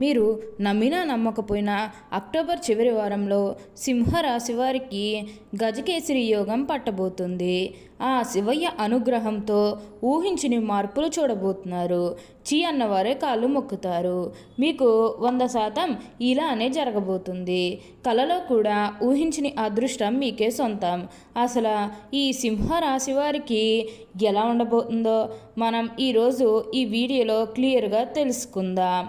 మీరు నమ్మినా నమ్మకపోయినా అక్టోబర్ చివరి వారంలో సింహరాశి వారికి గజకేసరి యోగం పట్టబోతుంది. ఆ శివయ్య అనుగ్రహంతో ఊహించని మార్పులు చూడబోతున్నారు. చీ అన్నవారే కాళ్ళు మొక్కుతారు. మీకు వంద శాతం ఇలానే జరగబోతుంది. కలలో కూడా ఊహించని అదృష్టం మీకే సొంతం. అసలు ఈ సింహరాశి వారికి ఎలా ఉండబోతుందో మనం ఈరోజు ఈ వీడియోలో క్లియర్గా తెలుసుకుందాం.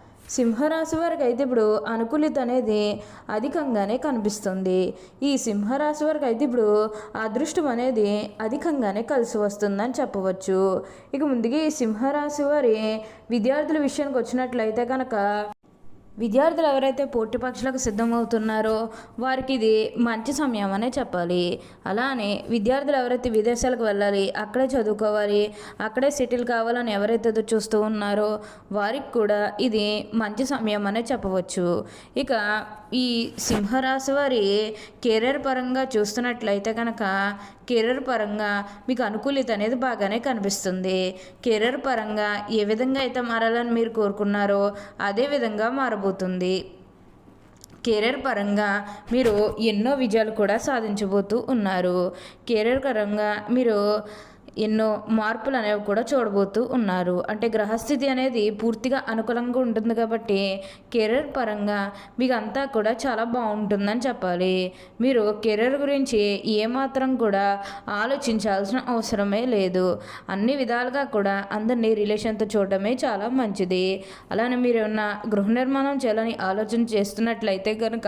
సింహరాశి వారికి అయితే ఇప్పుడు అనుకూలిత అనేది అధికంగానే కనిపిస్తుంది. ఈ సింహరాశి వారికి అయితే ఇప్పుడు అదృష్టం అనేది అధికంగానే కలిసి వస్తుందని చెప్పవచ్చు. ఇక ముందుగా ఈ సింహరాశి వారి విద్యార్థుల విషయానికి వచ్చినట్లయితే కనుక విద్యార్థులు ఎవరైతే పోటీ పరీక్షలకు సిద్ధమవుతున్నారో వారికి ఇది మంచి సమయం అనే చెప్పాలి. అలానే విద్యార్థులు ఎవరైతే విదేశాలకు వెళ్ళాలి అక్కడే చదువుకోవాలి అక్కడే సెటిల్ కావాలని ఎవరైతే చూస్తూ ఉన్నారో వారికి కూడా ఇది మంచి సమయం అనే చెప్పవచ్చు. ఇక ఈ సింహరాశి వారి కెరీర్ పరంగా చూస్తున్నట్లయితే కనుక కెరీర్ పరంగా మీకు అనుకూలిత అనేది బాగానే కనిపిస్తుంది. కెరీర్ పరంగా ఏ విధంగా అయితే మారాలని మీరు కోరుకున్నారో అదే విధంగా రాబోతుంది. కెరీర్ పరంగా మీరు ఎన్నో విజయాలు కూడా సాధించబోతూ ఉన్నారు. కెరీర్ పరంగా మీరు ఎన్నో మార్పులు అనేవి కూడా చూడబోతూ ఉన్నారు. అంటే గ్రహస్థితి అనేది పూర్తిగా అనుకూలంగా ఉంటుంది కాబట్టి కెరీర్ పరంగా మీకు అంతా కూడా చాలా బాగుంటుందని చెప్పాలి. మీరు కెరీర్ గురించి ఏమాత్రం కూడా ఆలోచించాల్సిన అవసరమే లేదు. అన్ని విధాలుగా కూడా అందరినీ రిలేషన్తో చూడటమే చాలా మంచిది. అలానే మీరు ఏమన్నా గృహ నిర్మాణం చేయాలని ఆలోచన చేస్తున్నట్లయితే కనుక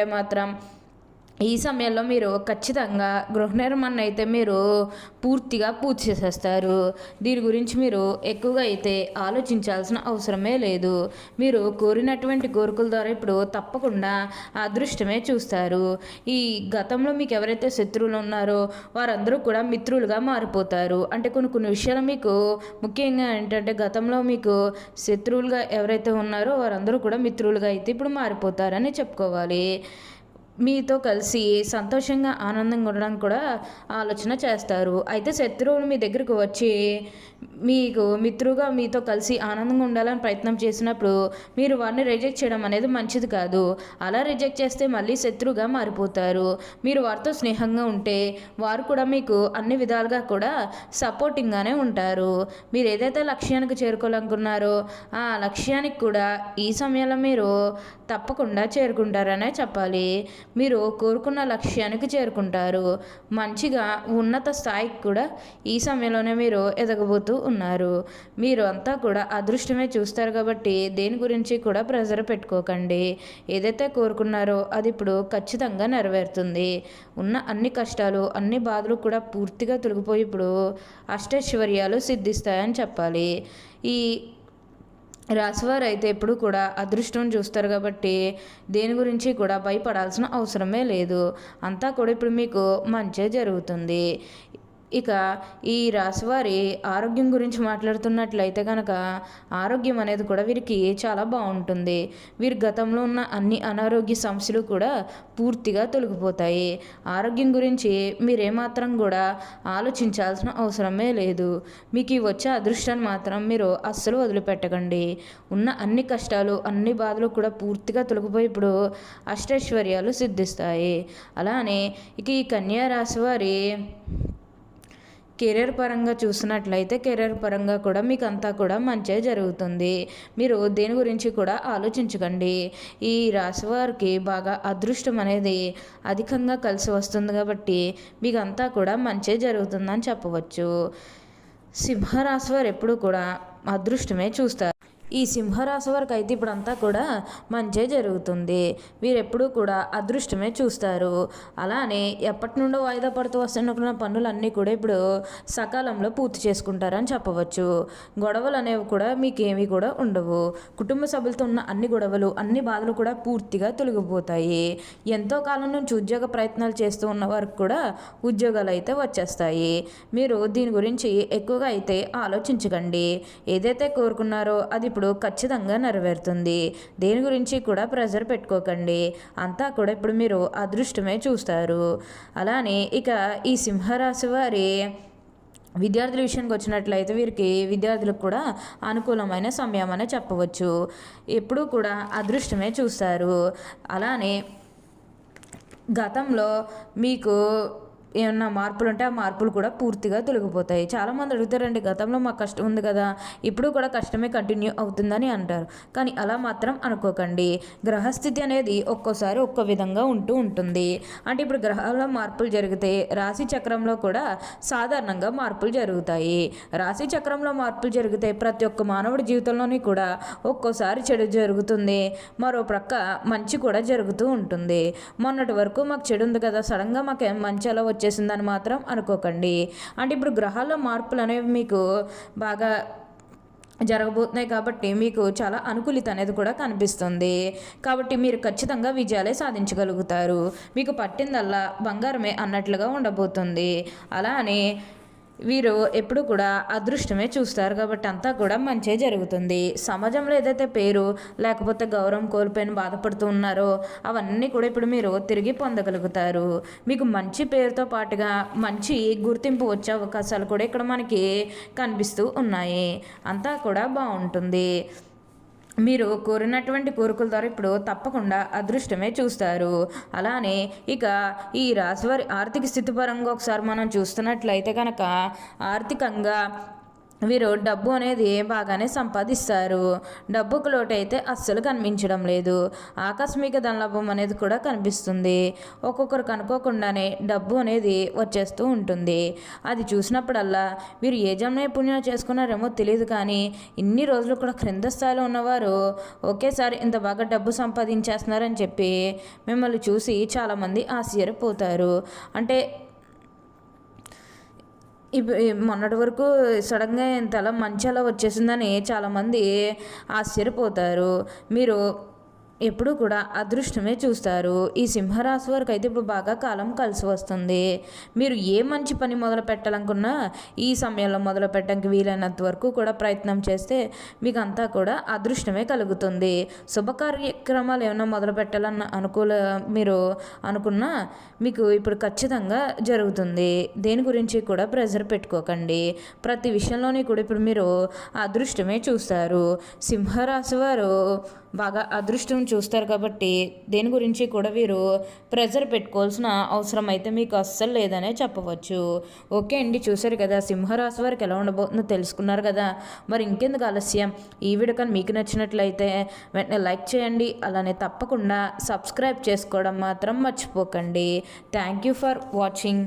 మాత్రం ఈ సమయంలో మీరు ఖచ్చితంగా గృహ నిర్మాణం అయితే మీరు పూర్తిగా పూర్తి చేసేస్తారు. దీని గురించి మీరు ఎక్కువగా అయితే ఆలోచించాల్సిన అవసరమే లేదు. మీరు కోరినటువంటి కోరికల ద్వారా ఇప్పుడు తప్పకుండా అదృష్టమే చూస్తారు. ఈ గతంలో మీకు ఎవరైతే శత్రువులు ఉన్నారో వారందరూ కూడా మిత్రులుగా మారిపోతారు. అంటే కొన్ని కొన్ని విషయాలు మీకు ముఖ్యంగా ఏంటంటే గతంలో మీకు శత్రువులుగా ఎవరైతే ఉన్నారో వారందరూ కూడా మిత్రులుగా అయితే ఇప్పుడు మారిపోతారని చెప్పుకోవాలి. మీతో కలిసి సంతోషంగా ఆనందంగా ఉండడానికి కూడా ఆలోచన చేస్తారు. అయితే శత్రువులు మీ దగ్గరకు వచ్చి మీకు మిత్రుగా మీతో కలిసి ఆనందంగా ఉండాలని ప్రయత్నం చేసినప్పుడు మీరు వారిని రిజెక్ట్ చేయడం అనేది మంచిది కాదు. అలా రిజెక్ట్ చేస్తే మళ్ళీ శత్రువుగా మారిపోతారు. మీరు వారితో స్నేహంగా ఉంటే వారు కూడా మీకు అన్ని విధాలుగా కూడా సపోర్టింగ్గానే ఉంటారు. మీరు ఏదైతే లక్ష్యానికి చేరుకోవాలనుకున్నారో ఆ లక్ష్యానికి కూడా ఈ సమయంలో మీరు తప్పకుండా చేరుకుంటారనే చెప్పాలి. మీరు కోరుకున్న లక్ష్యానికి చేరుకుంటారు. మంచిగా ఉన్నత స్థాయికి కూడా ఈ సమయంలోనే మీరు ఎదగబోతూ ఉన్నారు. మీరు అంతా కూడా అదృష్టమే చూస్తారు కాబట్టి దేని గురించి కూడా ప్రెజర్ పెట్టుకోకండి. ఏదైతే కోరుకున్నారో అది ఇప్పుడు ఖచ్చితంగా నెరవేరుతుంది. ఉన్న అన్ని కష్టాలు అన్ని బాధలు కూడా పూర్తిగా తొలగిపోయి ఇప్పుడు అష్టైశ్వర్యాలు సిద్ధిస్తాయని చెప్పాలి. ఈ రాశివారు అయితే ఎప్పుడు కూడా అదృష్టం చూస్తారు కాబట్టి దేని గురించి కూడా భయపడాల్సిన అవసరమే లేదు. అంతా కూడా ఇప్పుడు మీకు మంచే జరుగుతుంది. ఇక ఈ రాశివారి ఆరోగ్యం గురించి మాట్లాడుతున్నట్లయితే కనుక ఆరోగ్యం అనేది కూడా వీరికి చాలా బాగుంటుంది. వీరి గతంలో ఉన్న అన్ని అనారోగ్య సమస్యలు కూడా పూర్తిగా తొలగిపోతాయి. ఆరోగ్యం గురించి మీరేమాత్రం కూడా ఆలోచించాల్సిన అవసరమే లేదు. మీకు వచ్చే అదృష్టాన్ని మాత్రం మీరు అస్సలు వదిలిపెట్టకండి. ఉన్న అన్ని కష్టాలు అన్ని బాధలు కూడా పూర్తిగా తొలగిపోయి ఇప్పుడు అష్టైశ్వర్యాలు సిద్ధిస్తాయి. అలానే ఇక ఈ కన్యా రాశి వారి కెరీర్ పరంగా చూసినట్లయితే కెరీర్ పరంగా కూడా మీకు అంతా కూడా మంచి జరుగుతుంది. మీరు దేని గురించి కూడా ఆలోచించకండి. ఈ రాశి వారికి బాగా అదృష్టం అనేది అధికంగా కలిసి వస్తుంది కాబట్టి మీకు అంతా కూడా మంచి జరుగుతుందని చెప్పవచ్చు. సింహరాశి వారు ఎప్పుడు కూడా అదృష్టమే చూస్తారు. ఈ సింహరాశి వారికి అయితే ఇప్పుడు అంతా కూడా మంచే జరుగుతుంది. వీరెప్పుడూ కూడా అదృష్టమే చూస్తారు. అలానే ఎప్పటి నుండో వాయిదా పడుతూ వస్తున్న పనులన్నీ కూడా ఇప్పుడు సకాలంలో పూర్తి చేసుకుంటారని చెప్పవచ్చు. గొడవలు అనేవి కూడా మీకు కూడా ఉండవు. కుటుంబ సభ్యులతో ఉన్న అన్ని గొడవలు అన్ని బాధలు కూడా పూర్తిగా తొలగిపోతాయి. ఎంతో కాలం నుంచి ఉద్యోగ ప్రయత్నాలు చేస్తూ ఉన్న వారికి కూడా ఉద్యోగాలు అయితే వచ్చేస్తాయి. మీరు దీని గురించి ఎక్కువగా అయితే ఆలోచించకండి. ఏదైతే కోరుకున్నారో అది ఇప్పుడు ఖచ్చితంగా నెరవేరుతుంది. దేని గురించి కూడా ప్రెజర్ పెట్టుకోకండి. అంతా కూడా ఇప్పుడు మీరు అదృష్టమే చూస్తారు. అలానే ఇక ఈ సింహరాశి వారి విద్యార్థుల విషయానికి వచ్చినట్లయితే వీరికి విద్యార్థులకు కూడా అనుకూలమైన సమయం అనే చెప్పవచ్చు. ఎప్పుడూ కూడా అదృష్టమే చూస్తారు. అలానే గతంలో మీకు ఏమన్నా మార్పులు ఉంటే ఆ మార్పులు కూడా పూర్తిగా తొలగిపోతాయి. చాలామంది అడుగుతారండి గతంలో మాకు కష్టం ఉంది కదా ఇప్పుడు కూడా కష్టమే కంటిన్యూ అవుతుందని అంటారు. కానీ అలా మాత్రం అనుకోకండి. గ్రహస్థితి అనేది ఒక్కోసారి ఒక్కో విధంగా ఉంటూ ఉంటుంది. అంటే ఇప్పుడు గ్రహాల్లో మార్పులు జరిగితే రాశి చక్రంలో కూడా సాధారణంగా మార్పులు జరుగుతాయి. రాశి చక్రంలో మార్పులు జరిగితే ప్రతి ఒక్క మానవుడి జీవితంలోని కూడా ఒక్కోసారి చెడు జరుగుతుంది. మరో ప్రక్క మంచి కూడా జరుగుతూ ఉంటుంది. మొన్నటి వరకు మాకు చెడు ఉంది కదా సడన్గా మాకు మంచి అలా వచ్చేసిందని మాత్రం అనుకోకండి. అంటే ఇప్పుడు గ్రహాల్లో మార్పులు అనేవి మీకు బాగా జరగబోతున్నాయి కాబట్టి మీకు చాలా అనుకూలిత అనేది కూడా కనిపిస్తుంది. కాబట్టి మీరు ఖచ్చితంగా విజయాలే సాధించగలుగుతారు. మీకు పట్టిందల్లా బంగారమే అన్నట్లుగా ఉండబోతుంది. అలానే వీరు ఎప్పుడు కూడా అదృష్టమే చూస్తారు కాబట్టి అంతా కూడా మంచే జరుగుతుంది. సమాజంలో ఏదైతే పేరు లేకపోతే గౌరవం కోల్పోయిన బాధపడుతూ ఉన్నారో అవన్నీ కూడా ఇప్పుడు మీరు తిరిగి పొందగలుగుతారు. మీకు మంచి పేరుతో పాటుగా మంచి గుర్తింపు వచ్చే అవకాశాలు కూడా ఇక్కడ మనకి కనిపిస్తూ ఉన్నాయి. అంతా కూడా బాగుంటుంది. మీరు కోరినటువంటి కోరికల ద్వారా ఇప్పుడు తప్పకుండా అదృష్టమే చూస్తారు. అలానే ఇక ఈ రాశివారి ఆర్థిక స్థితి పరంగా ఒకసారి మనం చూస్తున్నట్లయితే కనుక ఆర్థికంగా వీరు డబ్బు అనేది బాగానే సంపాదిస్తారు. డబ్బుకు లోటు అయితే అస్సలు కనిపించడం లేదు. ఆకస్మిక ధనలాభం అనేది కూడా కనిపిస్తుంది. ఒక్కొక్కరికి అనుకోకుండానే డబ్బు అనేది వచ్చేస్తూ ఉంటుంది. అది చూసినప్పుడల్లా వీరు ఏ జన్మ పుణ్యం చేసుకున్నారేమో తెలియదు కానీ ఇన్ని రోజులు కూడా క్రింద స్థాయిలో ఉన్నవారు ఒకేసారి ఇంత బాగా డబ్బు సంపాదించేస్తున్నారని చెప్పి మిమ్మల్ని చూసి చాలామంది ఆశ్చర్యపోతారు. అంటే మొన్నటి వరకు సడన్గా ఇంతలా మంచి అలా వచ్చేసిందని చాలామంది ఆశ్చర్యపోతారు. మీరు ఎప్పుడూ కూడా అదృష్టమే చూస్తారు. ఈ సింహరాశి వారికి అయితే ఇప్పుడు బాగా కాలం కలిసి వస్తుంది. మీరు ఏ మంచి పని మొదలు పెట్టాలనుకున్నా ఈ సమయంలో మొదలు పెట్టడానికి వీలైనంత వరకు కూడా ప్రయత్నం చేస్తే మీకు అంతా కూడా అదృష్టమే కలుగుతుంది. శుభ కార్యక్రమాలు ఏమైనా మొదలు పెట్టాలన్న అనుకూల మీరు అనుకున్నా మీకు ఇప్పుడు ఖచ్చితంగా జరుగుతుంది. దేని గురించి కూడా ప్రెజర్ పెట్టుకోకండి. ప్రతి విషయంలోని కూడా ఇప్పుడు మీరు అదృష్టమే చూస్తారు. సింహరాశి వారు బాగా అదృష్టం చూస్తారు కాబట్టి దేని గురించి కూడా వీరు ప్రెజర్ పెట్టుకోవాల్సిన అవసరం అయితే మీకు అస్సలు లేదనే చెప్పవచ్చు. ఓకే అండి చూశారు కదా సింహరాశి వారికి ఎలా ఉండబోతుందో తెలుసుకున్నారు కదా. మరి ఇంకెందుకు ఆలస్యం? ఈ వీడియో కానీ మీకు నచ్చినట్లయితే వెంటనే లైక్ చేయండి అలానే తప్పకుండా సబ్స్క్రైబ్ చేసుకోవడం మాత్రం మర్చిపోకండి. Thank you for watching.